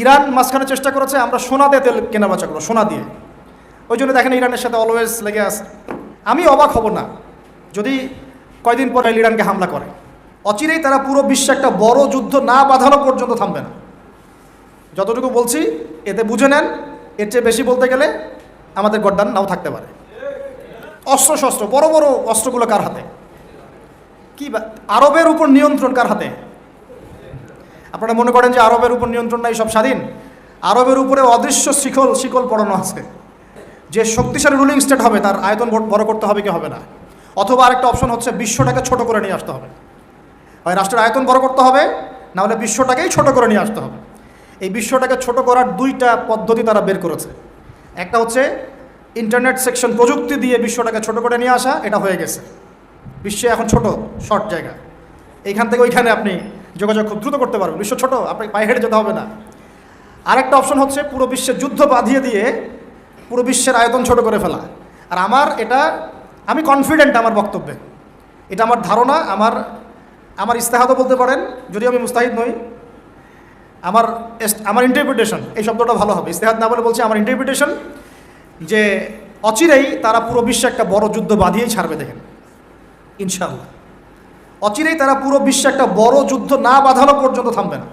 Iran মাঝখানে চেষ্টা করেছে, আমরা সোনা দিয়ে তেল কেনা বেচা করব, সোনা দিয়ে। ওই জন্য দেখেন ইরানের সাথে অলওয়েজ লেগে আছে। আমি অবাক হব না, যদি কয়দিন পরে ইরানকে হামলা করে। অচিরেই তারা পুরো বিশ্বে একটা বড় যুদ্ধ না বাঁধানো পর্যন্ত থামবে না। যতটুকু বলছি, এতে বুঝে নেন, এর চেয়ে বেশি বলতে গেলে আমাদের গড্ডান নাও থাকতে পারে। অস্ত্র শস্ত্র বড় বড় অস্ত্রগুলো কার হাতে? কি আরবের উপর নিয়ন্ত্রণ কার হাতে? আপনারা মনে করেন যে আরবের উপর নিয়ন্ত্রণ নাই, সব স্বাধীন? আরবের উপরে অদৃশ্য শিকল শিকল পড়ানো আছে। যে শক্তিশালী রুলিং স্টেট হবে, তার আয়তন বড়- বড় করতে হবে কি হবে না? অথবা আরেকটা অপশন হচ্ছে বিশ্বটাকে ছোট করে নিয়ে আসতে হবে। হয় রাষ্ট্রের আয়তন বড় করতে হবে, না হলে বিশ্বটাকেই ছোট করে নিয়ে আসতে হবে। এই বিশ্বটাকে ছোট করার দুইটা পদ্ধতি তারা বের করেছে। একটা হচ্ছে ইন্টারনেট সেকশন প্রযুক্তি দিয়ে বিশ্বটাকে ছোট করে নিয়ে আসা, এটা হয়ে গেছে। বিশ্বে এখন ছোট শর্ট জায়গা। এইখান থেকে ওইখানে আপনি যোগাযোগ খুব দ্রুত করতে পারবেন বিশ্ব ছোট, আপনাকে পায়ে হেঁটে যেতে হবে না। আরেকটা অপশন হচ্ছে পুরো বিশ্বের যুদ্ধ বাঁধিয়ে দিয়ে পুরো বিশ্বের আয়তন ছোট করে ফেলা। আর আমার এটা, আমি কনফিডেন্ট আমার বক্তব্যে। এটা আমার ধারণা, আমার আমার ইস্তেহাদও বলতে পারেন যদি আমি মুস্তাহিদ নই। আমার আমার ইন্টারপ্রিটেশন এই শব্দটা ভালো হবে। ইস্তেহাদ না বলে বলছি, আমার ইন্টারপ্রিটেশন যে অচিরেই তারা পুরো বিশ্বে একটা বড় যুদ্ধ বাঁধিয়েই ছাড়বে দেখেন। ইনশাআল্লাহ। অচিরেই তারা পুরো বিশ্বে একটা বড় যুদ্ধ না বাঁধানো পর্যন্ত থামবে না।